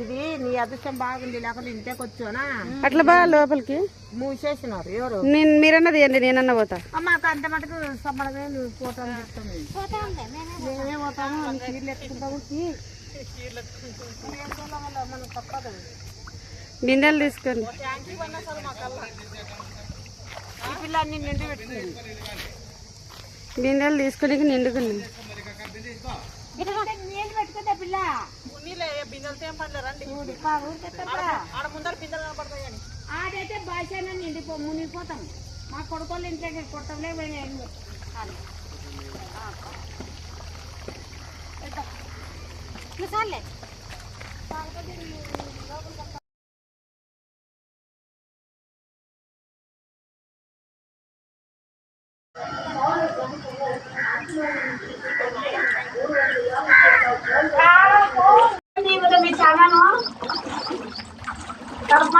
ఇది నీ అదృష్టం బాగుంది లేకపోతే ఇంటికి వచ్చానా? అట్లా బా లోపలికి. మూసేసినారు ఎవరు? నేను మీరన్నా తీయండి నేనన్నా పోతా. మాకు అంత మటుకు సమ్మడమే నువ్వు పోతాను మేమే పోతాము చీరలు ఎత్తుకుంటాము మనకు తప్పదు బిందెలు తీసుకోండి. ఈ పిల్ల? పెట్టింది బిందెలు తీసుకొని నిండుకుని నీళ్ళు పెట్టుకుంటే పిల్ల చూడు, పా, ఊరికెత్తరా? ఆడైతే భాష నిండిపో మునిగిపోతాం. మా కొడుకోళ్ళు ఇంట్లోకి కొట్టలే పోయినాయి మీ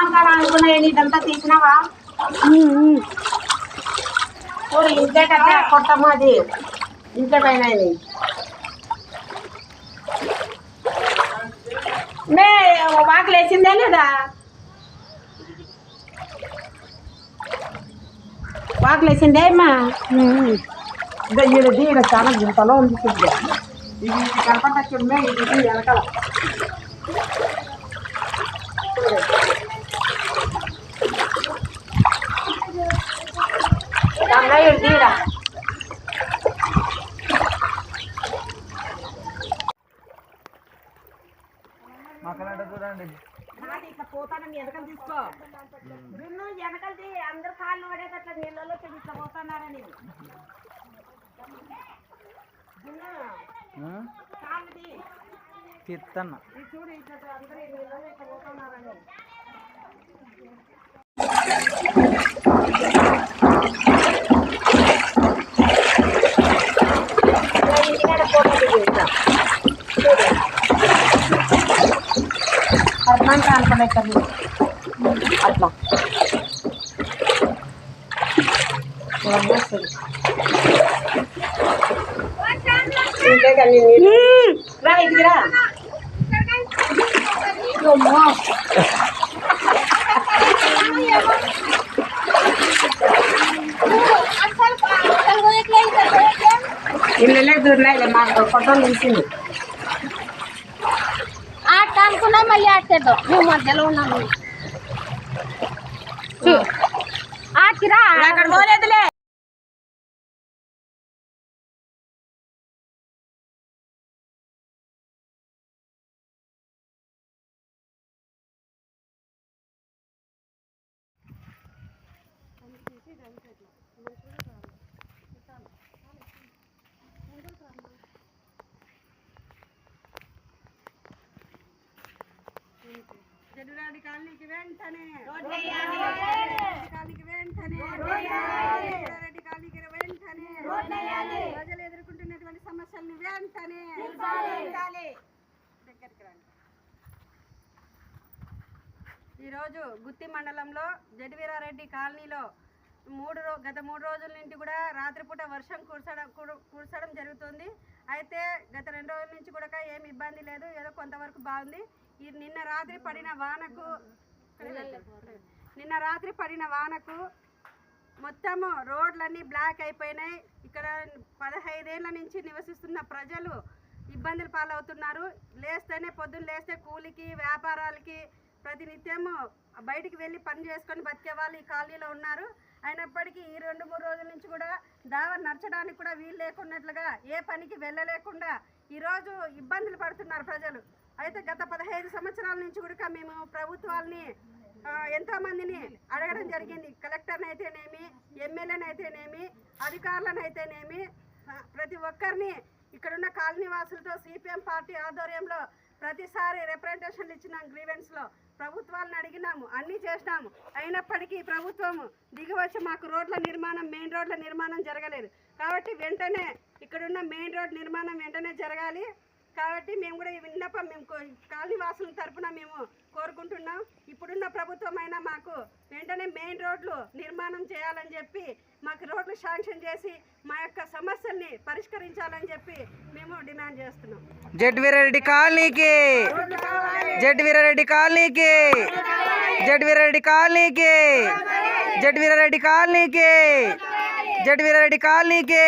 కర్మాన్ కాడ అనుకున్నా ఇదంతా తీసినావా? చూడు ఇంతే కదా కొట్టము అది. ఇంతే పైన మే వాకులు వేసిందే లేదా? వాకులు వేసిందే అమ్మా? ఈడ ఈడ చాలా గుంతలో ఉంది ఇది ఇది కనపడ్డ చూడమే ఇది వెనకాల అన్నయ్య ఈడ నాది ఇట్లా పోతానని వెనకలు తీసుకో. దున్ను వెనకలది అందరు కాళ్ళు పడేటట్ల నీళ్ళలో చెడు ఇట్లా పోతున్నారని తిత్తన్న. చూడు ఇట్లా అందరూ నీళ్ళలో ఇట్లా పోతున్నారని ఇంటికాడ photo అర్థం కానుకునే కదా అట్లా ఇవన్నీ వస్తుంది. ఇంతే కానీ నీళ్ళు. రా ఇదికి రా అమ్మో. ఇళ్ళలే దూరినాయి మాకు ఫోటోలు తీసింది ఆట మళ్ళీ ఆటేద్దాం నువ్వు మధ్యలో ఉన్నాను ఆటిరా అక్కడ పోలేదులే. చెడురాడి కాలనీకి వెంటనే. కాలనీకి వెంటనే. చెడురారెడ్డి కాలనీకి వెంటనే. ప్రజలు ఎదుర్కొంటున్నటువంటి సమస్యల్ని వెంటనే. దగ్గరికి రండి. ఈరోజు గుత్తి మండలంలో జడివీరారెడ్డి కాలనీలో మూడు రో గత మూడు రోజుల నుండి కూడా రాత్రిపూట వర్షం కురసడం కురు- కురసడం జరుగుతుంది. అయితే గత రెండు రోజుల నుంచి కూడా ఏమి ఇబ్బంది లేదు. ఏదో కొంతవరకు బాగుంది. ఈ నిన్న రాత్రి పడిన వానకు నిన్న రాత్రి పడిన వానకు మొత్తము రోడ్లన్నీ బ్లాక్ అయిపోయినాయి. ఇక్కడ పదహైదేళ్ళ నుంచి నివసిస్తున్న ప్రజలు ఇబ్బందులు పాలవుతున్నారు. లేస్తేనే పొద్దున్న లేస్తే కూలికి వ్యాపారాలకి ప్రతినిత్యము బయటికి వెళ్ళి పని చేసుకొని బతికే వాళ్ళు ఈ కాలనీలో ఉన్నారు. అయినప్పటికీ ఈ రెండు మూడు రోజుల నుంచి కూడా దావ నడచడానికి కూడా వీలు లేకున్నట్లుగా ఏ పనికి వెళ్ళలేకుండా ఈరోజు ఇబ్బందులు పడుతున్నారు ప్రజలు. అయితే గత పదహైదు సంవత్సరాల నుంచి కూడా మేము ప్రభుత్వాల్ని ఎంతోమందిని అడగడం జరిగింది. కలెక్టర్ని అయితేనేమి ఎమ్మెల్యేని అయితేనేమి అధికారులను అయితేనేమి ప్రతి ఒక్కరిని ఇక్కడున్న కాలనీవాసులతో సిపిఎం పార్టీ ఆధ్వర్యంలో ప్రతిసారి రిప్రజెంటేషన్లు ఇచ్చినాం గ్రీవెన్స్లో ప్రభుత్వాలను అడిగినాము. అన్నీ చేసినాము. అయినప్పటికీ ప్రభుత్వము దిగివచ్చి మాకు రోడ్ల నిర్మాణం మెయిన్ రోడ్ల నిర్మాణం జరగలేదు. కాబట్టి వెంటనే ఇక్కడున్న మెయిన్ రోడ్ నిర్మాణం వెంటనే జరగాలి. కాబట్టి మేము కూడా ఈ విన్నపం మేము కో- కాలనీ వాసుల తరపున మేము కోరుకుంటున్నాం. ఇప్పుడున్న ప్రభుత్వం మాకు వెంటనే మెయిన్ రోడ్లు నిర్మాణం చేయాలని చెప్పి మాకు రోడ్లు శాంక్షన్ చేసి మా యొక్క సమస్యల్ని పరిష్కరించాలని చెప్పి మేము డిమాండ్ చేస్తున్నాం. జెడ్ వీరారెడ్డి కాలనీకి! జెడ్ వీరారెడ్డి కాలనీకి! జెడ్ వీరారెడ్డి కాలనీకి! జెడ్ వీరారెడ్డి కాలనీకి! జెడ్ వీరారెడ్డి కాలనీకి!